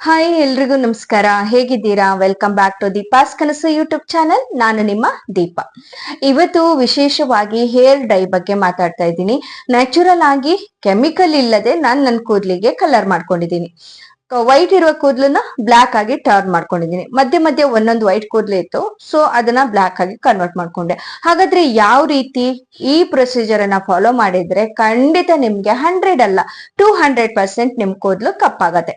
Hi ಎಲ್ರಿಗೂ ನಮಸ್ಕಾರ. ಹೇಗಿದ್ದೀರಾ? ವೆಲ್ಕಮ್ ಬ್ಯಾಕ್ ಟು ದೀಪಾಸ್ ಕನಸು ಯೂಟ್ಯೂಬ್ ಚಾನಲ್ ನಾನು ನಿಮ್ಮ ದೀಪ ಇವತ್ತು ವಿಶೇಷವಾಗಿ ಹೇರ್ ಡೈ ಬಗ್ಗೆ ಮಾತಾಡ್ತಾ ಇದ್ದೀನಿ. ನ್ಯಾಚುರಲ್ ಆಗಿ ಕೆಮಿಕಲ್ ಇಲ್ಲದೆ ನಾನು ನನ್ನ ಕೂದಲಿಗೆ ಕಲರ್ ಮಾಡ್ಕೊಂಡಿದ್ದೀನಿ. ವೈಟ್ ಇರುವ ಕೂದಲನ್ನ ಬ್ಲಾಕ್ ಆಗಿ ಟರ್ನ್ ಮಾಡ್ಕೊಂಡಿದ್ದೀನಿ. ಮಧ್ಯೆ ಮಧ್ಯೆ ಒಂದೊಂದು ವೈಟ್ ಕೂದಲು ಇತ್ತು. ಸೊ ಅದನ್ನ ಬ್ಲಾಕ್ ಆಗಿ ಕನ್ವರ್ಟ್ ಮಾಡ್ಕೊಂಡೆ. ಹಾಗಾದ್ರೆ ಯಾವ ರೀತಿ ಈ ಪ್ರೊಸೀಜರ್ ಅನ್ನ ಫಾಲೋ ಮಾಡಿದ್ರೆ ಖಂಡಿತ ನಿಮ್ಗೆ ಹಂಡ್ರೆಡ್ ಅಲ್ಲ ಟೂ ಹಂಡ್ರೆಡ್ ಪರ್ಸೆಂಟ್ ನಿಮ್ ಕೂದಲು ಕಪ್ಪಾಗತ್ತೆ.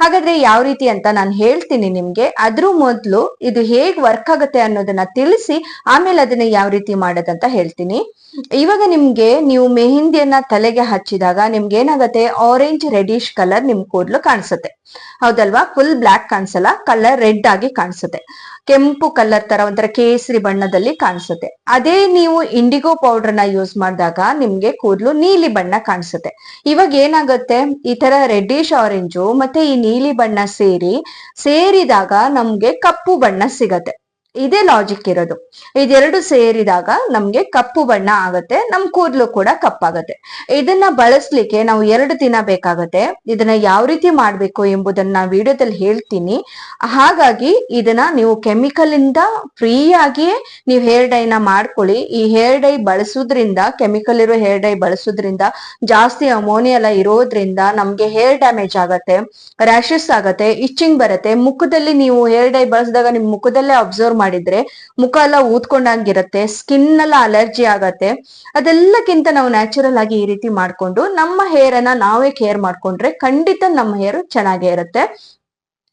ಹಾಗಾದ್ರೆ ಯಾವ ರೀತಿ ಅಂತ ನಾನು ಹೇಳ್ತೀನಿ ನಿಮ್ಗೆ. ಅದ್ರ ಮೊದಲು ಇದು ಹೇಗ್ ವರ್ಕ್ ಆಗುತ್ತೆ ಅನ್ನೋದನ್ನ ತಿಳಿಸಿ, ಆಮೇಲೆ ಅದನ್ನ ಯಾವ ರೀತಿ ಮಾಡೋದಂತ ಹೇಳ್ತೀನಿ. ಇವಾಗ ನಿಮ್ಗೆ ನೀವು ಮೆಹಂದಿಯನ್ನ ತಲೆಗೆ ಹಚ್ಚಿದಾಗ ನಿಮ್ಗೆ ಏನಾಗತ್ತೆ ಆರೆಂಜ್ ರೆಡಿಶ್ ಕಲರ್ ನಿಮ್ ಕೂದಲು ಕಾಣಿಸುತ್ತೆ. ಹೌದಲ್ವಾ? ಫುಲ್ ಬ್ಲಾಕ್ ಕಾಣಿಸಲ್ಲ ಕಲರ್ ರೆಡ್ ಆಗಿ ಕಾಣಿಸುತ್ತೆ. ಕೆಂಪು ಕಲರ್ ತರ ಒಂಥರ ಕೇಸರಿ ಬಣ್ಣದಲ್ಲಿ ಕಾಣಿಸುತ್ತೆ. ಅದೇ ನೀವು ಇಂಡಿಗೋ ಪೌಡರ್ನ ಯೂಸ್ ಮಾಡಿದಾಗ ನಿಮ್ಗೆ ಕೂದಲು ನೀಲಿ ಬಣ್ಣ ಕಾಣಿಸುತ್ತೆ. ಇವಾಗ ಏನಾಗುತ್ತೆ? ಈ ತರ ರೆಡ್ಡಿಶ್ ಆರೆಂಜು ಮತ್ತೆ ಈ ನೀಲಿ ಬಣ್ಣ ಸೇರಿ, ಸೇರಿದಾಗ ನಮ್ಗೆ ಕಪ್ಪು ಬಣ್ಣ ಸಿಗತ್ತೆ. ಇದೇ ಲಾಜಿಕ್ ಇರೋದು. ಇದೆರಡು ಸೇರಿದಾಗ ನಮ್ಗೆ ಕಪ್ಪು ಬಣ್ಣ ಆಗತ್ತೆ, ನಮ್ ಕೂದಲು ಕೂಡ ಕಪ್ಪಾಗತ್ತೆ. ಇದನ್ನ ಬಳಸ್ಲಿಕ್ಕೆ ನಾವು ಎರಡು ದಿನ ಬೇಕಾಗತ್ತೆ. ಇದನ್ನ ಯಾವ ರೀತಿ ಮಾಡ್ಬೇಕು ಎಂಬುದನ್ನ ವಿಡಿಯೋದಲ್ಲಿ ಹೇಳ್ತೀನಿ. ಹಾಗಾಗಿ ಇದನ್ನ ನೀವು ಕೆಮಿಕಲ್ ಇಂದ ಫ್ರೀ ಆಗಿಯೇ ನೀವು ಹೇರ್ ಡೈನ ಮಾಡ್ಕೊಳ್ಳಿ. ಈ ಹೇರ್ ಡೈ ಬಳಸೋದ್ರಿಂದ ಕೆಮಿಕಲ್ ಇರೋ ಹೇರ್ ಡೈ ಬಳಸೋದ್ರಿಂದ, ಜಾಸ್ತಿ ಅಮೋನಿಯಾ ಎಲ್ಲ ಇರೋದ್ರಿಂದ ನಮ್ಗೆ ಹೇರ್ ಡ್ಯಾಮೇಜ್ ಆಗತ್ತೆ ರ್ಯಾಶಸ್ ಆಗತ್ತೆ ಇಚ್ಚಿಂಗ್ ಬರುತ್ತೆ. ಮುಖದಲ್ಲಿ ನೀವು ಹೇರ್ ಡೈ ಬಳಸಿದಾಗ ನಿಮ್ ಮುಖದಲ್ಲೇ ಅಬ್ಸರ್ವ್ ಮಾಡಿದ್ರೆ ಮುಖ ಎಲ್ಲ ಊದ್ಕೊಂಡಂಗಿರತ್ತೆ ಸ್ಕಿನ್ ಎಲ್ಲ ಅಲರ್ಜಿ ಆಗತ್ತೆ. ಅದೆಲ್ಲಕ್ಕಿಂತ ನಾವು ನ್ಯಾಚುರಲ್ ಆಗಿ ಈ ರೀತಿ ಮಾಡ್ಕೊಂಡು ನಮ್ಮ ಹೇರ್ ಅನ್ನ ನಾವೇ ಕೇರ್ ಮಾಡ್ಕೊಂಡ್ರೆ ಖಂಡಿತ ನಮ್ಮ ಹೇರ್ ಚೆನ್ನಾಗೇ ಇರುತ್ತೆ.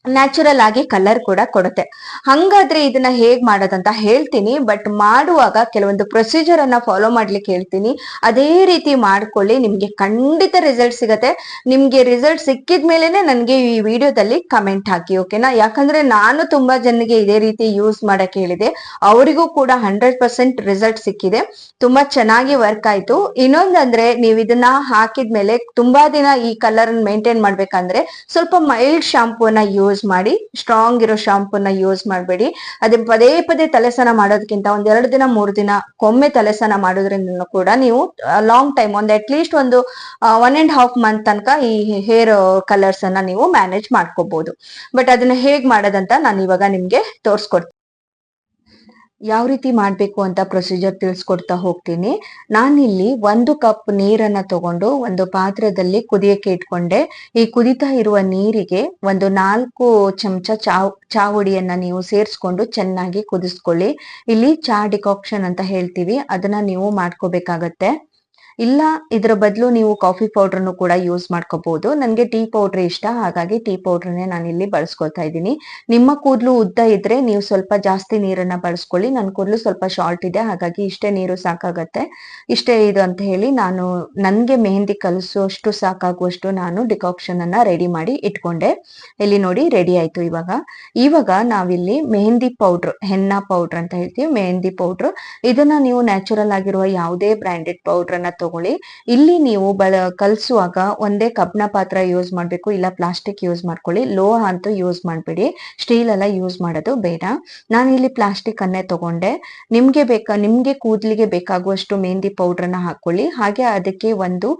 ನ್ಯಾಚುರಲ್ ಆಗಿ ಕಲರ್ ಕೂಡ ಕೊಡುತ್ತೆ. ಹಂಗಾದ್ರೆ ಇದನ್ನ ಹೇಗ್ ಮಾಡೋದಂತ ಹೇಳ್ತೀನಿ ಬಟ್ ಮಾಡುವಾಗ ಕೆಲವೊಂದು ಪ್ರೊಸೀಜರ್ ಅನ್ನ ಫಾಲೋ ಮಾಡ್ಲಿಕ್ಕೆ ಹೇಳ್ತೀನಿ. ಅದೇ ರೀತಿ ಮಾಡ್ಕೊಳ್ಳಿ, ನಿಮ್ಗೆ ಖಂಡಿತ ರಿಸಲ್ಟ್ ಸಿಗತ್ತೆ. ನಿಮ್ಗೆ ರಿಸಲ್ಟ್ ಸಿಕ್ಕಿದ ಮೇಲೆನೆ ನನ್ಗೆ ಈ ವಿಡಿಯೋದಲ್ಲಿ ಕಮೆಂಟ್ ಹಾಕಿ ಓಕೆನಾ ಯಾಕಂದ್ರೆ ನಾನು ತುಂಬಾ ಜನರಿಗೆ ಇದೇ ರೀತಿ ಯೂಸ್ ಮಾಡಕ್ ಹೇಳಿದೆ. ಅವರಿಗೂ ಕೂಡ ಹಂಡ್ರೆಡ್ ಪರ್ಸೆಂಟ್ ರಿಸಲ್ಟ್ ಸಿಕ್ಕಿದೆ. ತುಂಬಾ ಚೆನ್ನಾಗಿ ವರ್ಕ್ ಆಯ್ತು. ಇನ್ನೊಂದಂದ್ರೆ ನೀವು ಇದನ್ನ ಹಾಕಿದ್ಮೇಲೆ ತುಂಬಾ ದಿನ ಈ ಕಲರ್ ಮೇಂಟೈನ್ ಮಾಡ್ಬೇಕಂದ್ರೆ ಸ್ವಲ್ಪ ಮೈಲ್ಡ್ ಶಾಂಪೂನ ಯೂಸ್ ಯೂಸ್ ಮಾಡಿ ಸ್ಟ್ರಾಂಗ್ ಇರೋ ಶಾಂಪೂನ ಯೂಸ್ ಮಾಡಬೇಡಿ. ಅದೇ ಪದೇ ಪದೇ ತಲೆಸನ ಮಾಡೋದಕ್ಕಿಂತ ಒಂದೆರಡು ದಿನ, ಮೂರು ದಿನ ಕೊಮ್ಮೆ ತಲೆಸನ ಮಾಡೋದ್ರಿಂದ ಕೂಡ ನೀವು ಲಾಂಗ್ ಟೈಮ್ ಒಂದು ಅಟ್ ಲೀಸ್ಟ್ ಒಂದು ಒನ್ ಅಂಡ್ ಹಾಫ್ ಮಂತ್ ತನಕ ಈ ಹೇರ್ ಕಲರ್ಸ್ ಅನ್ನ ನೀವು ಮ್ಯಾನೇಜ್ ಮಾಡ್ಕೋಬಹುದು ಬಟ್ ಅದನ್ನ ಹೇಗ್ ಮಾಡೋದಂತ ನಾನು ಇವಾಗ ನಿಮ್ಗೆ ತೋರ್ಸ್ಕೊಡ್ತೀನಿ. ಯಾವ ರೀತಿ ಮಾಡ್ಬೇಕು ಅಂತ ಪ್ರೊಸೀಜರ್ ತಿಳಿಸ್ಕೊಡ್ತಾ ಹೋಗ್ತೀನಿ. ನಾನಿಲ್ಲಿ ಒಂದು ಕಪ್ ನೀರನ್ನ ತಗೊಂಡು ಒಂದು ಪಾತ್ರದಲ್ಲಿ ಕುದಿಯಕ್ಕೆ ಇಟ್ಕೊಂಡೆ. ಈ ಕುದಿತಾ ಇರುವ ನೀರಿಗೆ ಒಂದು ನಾಲ್ಕು ಚಮಚ ಚಾವ್, ಚಾವುಡಿಯನ್ನ ನೀವು ಸೇರಿಸ್ಕೊಂಡು ಚೆನ್ನಾಗಿ ಕುದಿಸ್ಕೊಳ್ಳಿ. ಇಲ್ಲಿ ಚಾ ಡಿಕಾಕ್ಷನ್ ಅಂತ ಹೇಳ್ತೀವಿ. ಅದನ್ನ ನೀವು ಮಾಡ್ಕೋಬೇಕಾಗತ್ತೆ. ಇಲ್ಲ, ಇದರ ಬದಲು ನೀವು ಕಾಫಿ ಪೌಡರ್ನು ಕೂಡ ಯೂಸ್ ಮಾಡ್ಕೋಬಹುದು ನನಗೆ ಟೀ ಪೌಡರ್ ಇಷ್ಟ, ಹಾಗಾಗಿ ಟೀ ಪೌಡರ್ನೇ ನಾನು ಇಲ್ಲಿ ಬಳಸ್ಕೊಳ್ತಾ ಇದ್ದೀನಿ. ನಿಮ್ಮ ಕೂದಲು ಉದ್ದ ಇದ್ರೆ ನೀವು ಸ್ವಲ್ಪ ಜಾಸ್ತಿ ನೀರನ್ನ ಬಳಸ್ಕೊಳ್ಳಿ. ನನ್ನ ಕೂದಲು ಸ್ವಲ್ಪ ಶಾರ್ಟ್ ಇದೆ, ಹಾಗಾಗಿ ಇಷ್ಟೇ ನೀರು ಸಾಕಾಗತ್ತೆ. ಇಷ್ಟೇ ಇದು ಅಂತ ಹೇಳಿ ನಾನು, ನನಗೆ ಮೆಹಂದಿ ಕಲಿಸುವಷ್ಟು ಸಾಕಾಗುವಷ್ಟು ನಾನು ಡಿಕಾಕ್ಷನ್ ಅನ್ನ ರೆಡಿ ಮಾಡಿ ಇಟ್ಕೊಂಡೆ. ಇಲ್ಲಿ ನೋಡಿ ರೆಡಿ ಆಯ್ತು ಇವಾಗ. ಇವಾಗ ನಾವಿಲ್ಲಿ ಮೆಹಂದಿ ಪೌಡರ್ ಹೆನ್ನ ಪೌಡರ್ ಅಂತ ಹೇಳ್ತೀವಿ, ಮೆಹಂದಿ ಪೌಡರ್ ಇದನ್ನ ನೀವು ನ್ಯಾಚುರಲ್ ಆಗಿರುವ ಯಾವುದೇ ಬ್ರಾಂಡೆಡ್ ಪೌಡರ್ ಅನ್ನ ತಗೊಳ್ಳಿ. ಇಲ್ಲಿ ನೀವು ಬಳ, ಕಲ್ಸುವಾಗ ಒಂದೇ ಕಬ್ಬಿಣ ಪಾತ್ರ ಯೂಸ್ ಮಾಡಬೇಕು, ಇಲ್ಲ ಪ್ಲಾಸ್ಟಿಕ್ ಯೂಸ್ ಮಾಡ್ಕೊಳ್ಳಿ. ಲೋಹ ಅಂತೂ ಯೂಸ್ ಮಾಡಬೇಡಿ. ಸ್ಟೀಲ್ ಎಲ್ಲ ಯೂಸ್ ಮಾಡೋದು ಬೇಡ. ನಾನು ಇಲ್ಲಿ ಪ್ಲಾಸ್ಟಿಕ್ ಅನ್ನೇ ತಗೊಂಡೆ. ನಿಮ್ಗೆ ಬೇಕಾ, ನಿಮ್ಗೆ ಕೂದಲಿಗೆ ಬೇಕಾಗುವಷ್ಟು ಮೆಹಂದಿ ಪೌಡ್ರನ್ನ ಹಾಕೊಳ್ಳಿ. ಹಾಗೆ ಅದಕ್ಕೆ ಒಂದು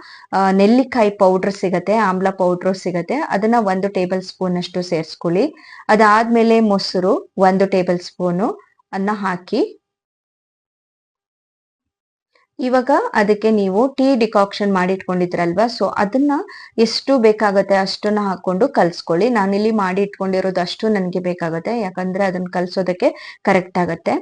ನೆಲ್ಲಿಕಾಯಿ ಪೌಡರ್ ಸಿಗತ್ತೆ, ಆಮ್ಲ ಪೌಡರ್ ಸಿಗತ್ತೆ. ಅದನ್ನ ಒಂದು ಟೇಬಲ್ ಸ್ಪೂನ್ ಅಷ್ಟು ಸೇರಿಸ್ಕೊಳ್ಳಿ. ಅದಾದ್ಮೇಲೆ ಮೊಸರು ಒಂದು ಟೇಬಲ್ ಸ್ಪೂನು ಅನ್ನ ಹಾಕಿ. ಇವಾಗ ಅದಕ್ಕೆ ನೀವು ಟೀ ಡಿಕಾಕ್ಷನ್ ಮಾಡಿ ಇಟ್ಕೊಂಡಿದ್ರಲ್ವಾ ಸೊ ಅದನ್ನ ಎಷ್ಟು ಬೇಕಾಗತ್ತೆ ಅಷ್ಟನ್ನ ಹಾಕೊಂಡು ಕಲ್ಸ್ಕೊಳ್ಳಿ. ನಾನಿಲ್ಲಿ ಮಾಡಿ ಇಟ್ಕೊಂಡಿರೋದು ಅಷ್ಟು ನನಗೆ ಬೇಕಾಗತ್ತೆ. ಯಾಕಂದ್ರೆ ಅದನ್ನ ಕಲ್ಸೋದಕ್ಕೆ ಕರೆಕ್ಟ್ ಆಗತ್ತೆ.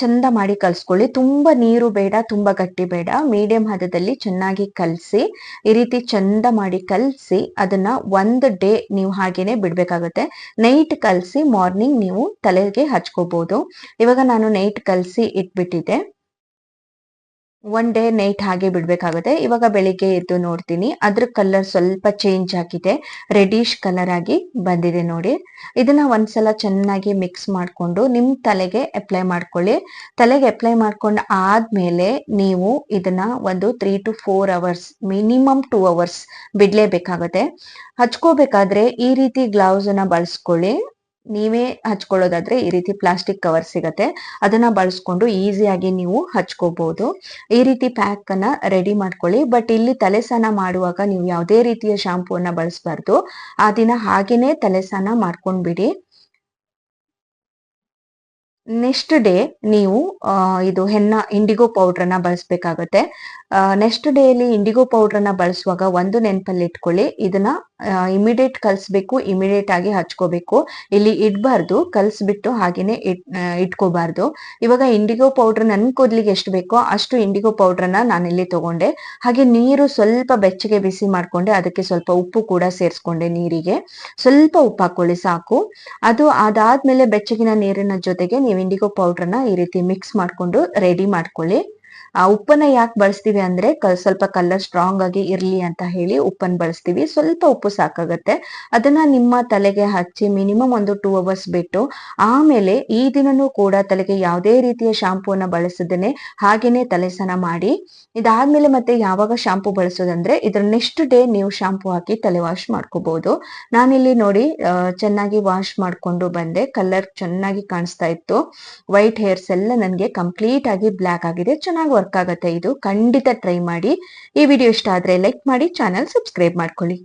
ಚಂದ ಮಾಡಿ ಕಲ್ಸ್ಕೊಳ್ಳಿ. ತುಂಬಾ ನೀರು ಬೇಡ, ತುಂಬಾ ಗಟ್ಟಿ ಬೇಡ. ಮೀಡಿಯಂ ಹದದಲ್ಲಿ ಚೆನ್ನಾಗಿ ಕಲಸಿ, ಈ ರೀತಿ ಚಂದ ಮಾಡಿ ಕಲಸಿ, ಅದನ್ನ ಒಂದು ಡೇ ನೀವು ಹಾಗೇನೆ ಬಿಡ್ಬೇಕಾಗತ್ತೆ. ನೈಟ್ ಕಲಸಿ ಮಾರ್ನಿಂಗ್ ನೀವು ತಲೆಗೆ ಹಚ್ಕೋಬಹುದು ಇವಾಗ ನಾನು ನೈಟ್ ಕಲಸಿ ಇಟ್ಬಿಟ್ಟಿದ್ದೆ. ಒನ್ ಡೇ ನೈಟ್ ಹಾಗೆ ಬಿಡ್ಬೇಕಾಗುತ್ತೆ. ಇವಾಗ ಬೆಳಿಗ್ಗೆ ಎದ್ದು ನೋಡ್ತೀನಿ. ಅದ್ರ ಕಲರ್ ಸ್ವಲ್ಪ ಚೇಂಜ್ ಆಗಿದೆ. ರೆಡಿಶ್ ಕಲರ್ ಆಗಿ ಬಂದಿದೆ ನೋಡಿ. ಇದನ್ನ ಒಂದ್ಸಲ ಚೆನ್ನಾಗಿ ಮಿಕ್ಸ್ ಮಾಡಿಕೊಂಡು ನಿಮ್ ತಲೆಗೆ ಅಪ್ಲೈ ಮಾಡ್ಕೊಳ್ಳಿ. ತಲೆಗೆ ಅಪ್ಲೈ ಮಾಡ್ಕೊಂಡು ಆದ್ಮೇಲೆ ನೀವು ಇದನ್ನ ಒಂದು three to four hours minimum two hours ಬಿಡ್ಲೇಬೇಕಾಗತ್ತೆ. ಹಚ್ಕೋಬೇಕಾದ್ರೆ ಈ ರೀತಿ ಗ್ಲೌಸ್ ಅನ್ನ ಬಳಸ್ಕೊಳ್ಳಿ. ನೀವೇ ಹಚ್ಕೊಳ್ಳೋದಾದ್ರೆ ಈ ರೀತಿ ಪ್ಲಾಸ್ಟಿಕ್ ಕವರ್ ಸಿಗತ್ತೆ. ಅದನ್ನ ಬಳಸ್ಕೊಂಡು ಈಸಿಯಾಗಿ ನೀವು ಹಚ್ಕೋಬಹುದು ಈ ರೀತಿ ಪ್ಯಾಕ್ ಅನ್ನ ರೆಡಿ ಮಾಡ್ಕೊಳ್ಳಿ. ಬಟ್ ಇಲ್ಲಿ ತಲೆ ಮಾಡುವಾಗ ನೀವು ಯಾವುದೇ ರೀತಿಯ ಶಾಂಪೂವನ್ನ ಬಳಸಬಾರ್ದು. ಆ ದಿನ ಹಾಗೇನೆ ತಲೆ ಸ್ನಾನ ಮಾಡ್ಕೊಂಡ್ಬಿಡಿ. ನೆಕ್ಸ್ಟ್ ಡೇ ನೀವು ಇದು ಹೆನ್ನ ಇಂಡಿಗೋ ಪೌಡ್ರನ್ನ ಬಳಸಬೇಕಾಗುತ್ತೆ. ನೆಕ್ಸ್ಟ್ ಡೇಲಿ ಇಂಡಿಗೋ ಪೌಡ್ರನ್ನ ಬಳಸುವಾಗ ಒಂದು ನೆನಪಲ್ಲಿ ಇಟ್ಕೊಳ್ಳಿ. ಇದನ್ನ ಇಮಿಡಿಯೇಟ್ ಕಲಿಸ್ಬೇಕು ಇಮಿಡಿಯೇಟ್ ಆಗಿ ಹಚ್ಕೋಬೇಕು. ಇಲ್ಲಿ ಇಡಬಾರ್ದು, ಕಲಿಸ್ಬಿಟ್ಟು ಹಾಗೇನೆ ಇಟ್ ಇಟ್ಕೋಬಾರ್ದು. ಇವಾಗ ಇಂಡಿಗೋ ಪೌಡರ್ ನನ್ ಕೂದಲಿಗೆ ಎಷ್ಟು ಬೇಕೋ ಅಷ್ಟು ಇಂಡಿಗೋ ಪೌಡ್ರನ್ನ ನಾನಿಲ್ಲಿ ತಗೊಂಡೆ. ಹಾಗೆ ನೀರು ಸ್ವಲ್ಪ ಬೆಚ್ಚಗೆ ಬಿಸಿ ಮಾಡ್ಕೊಂಡೆ, ಅದಕ್ಕೆ ಸ್ವಲ್ಪ ಉಪ್ಪು ಕೂಡ ಸೇರಿಸ್ಕೊಂಡೆ ನೀರಿಗೆ. ಸ್ವಲ್ಪ ಉಪ್ಪು ಹಾಕೊಳ್ಳಿ ಸಾಕು. ಅದು ಅದಾದ್ಮೇಲೆ ಬೆಚ್ಚಗಿನ ನೀರಿನ ಜೊತೆಗೆ ನೀವು ಇಂಡಿಗೋ ಪೌಡ್ರನ್ನ ಈ ರೀತಿ ಮಿಕ್ಸ್ ಮಾಡ್ಕೊಂಡು ರೆಡಿ ಮಾಡ್ಕೊಳ್ಳಿ. ಆ ಉಪ್ಪನ್ನ ಯಾಕೆ ಬಳಸ್ತೀವಿ ಅಂದ್ರೆ ಸ್ವಲ್ಪ ಕಲರ್ ಸ್ಟ್ರಾಂಗ್ ಆಗಿ ಇರ್ಲಿ ಅಂತ ಹೇಳಿ ಉಪ್ಪನ್ನ ಬಳಸ್ತೀವಿ. ಸ್ವಲ್ಪ ಉಪ್ಪು ಸಾಕಾಗತ್ತೆ. ಅದನ್ನ ನಿಮ್ಮ ತಲೆಗೆ ಹಚ್ಚಿ ಮಿನಿಮಮ್ ಒಂದು ಟೂ ಅವರ್ಸ್ ಬಿಟ್ಟು ಆಮೇಲೆ ಈ ದಿನನೂ ಕೂಡ ತಲೆಗೆ ಯಾವುದೇ ರೀತಿಯ ಶಾಂಪೂನ ಬಳಸದೇನೆ ಹಾಗೇನೆ ತಲೆ ಸ್ನಾನ ಮಾಡಿ ಇದಾದ್ಮೇಲೆ ಮತ್ತೆ ಯಾವಾಗ ಶಾಂಪೂ ಬಳಸೋದಂದ್ರೆ ಇದ್ರ ನೆಕ್ಸ್ಟ್ ಡೇ ನೀವು ಶಾಂಪೂ ಹಾಕಿ ತಲೆ ವಾಶ್ ಮಾಡ್ಕೋಬಹುದು ನಾನಿಲ್ಲಿ ನೋಡಿ ಚೆನ್ನಾಗಿ ವಾಶ್ ಮಾಡ್ಕೊಂಡು ಬಂದೆ. ಕಲರ್ ಚೆನ್ನಾಗಿ ಕಾಣಿಸ್ತಾ ಇತ್ತು. ವೈಟ್ ಹೇರ್ಸ್ ಎಲ್ಲ ನನಗೆ ಕಂಪ್ಲೀಟ್ ಆಗಿ ಬ್ಲ್ಯಾಕ್ ಆಗಿದೆ. ಚೆನ್ನಾಗಿ ವರ್ಕ್ ಆಗುತ್ತೆ ಇದು, ಖಂಡಿತ ಟ್ರೈ ಮಾಡಿ. ಈ ವಿಡಿಯೋ ಇಷ್ಟ ಆದ್ರೆ ಲೈಕ್ ಮಾಡಿ ಚಾನಲ್ ಸಬ್ಸ್ಕ್ರೈಬ್ ಮಾಡ್ಕೊಳ್ಳಿ.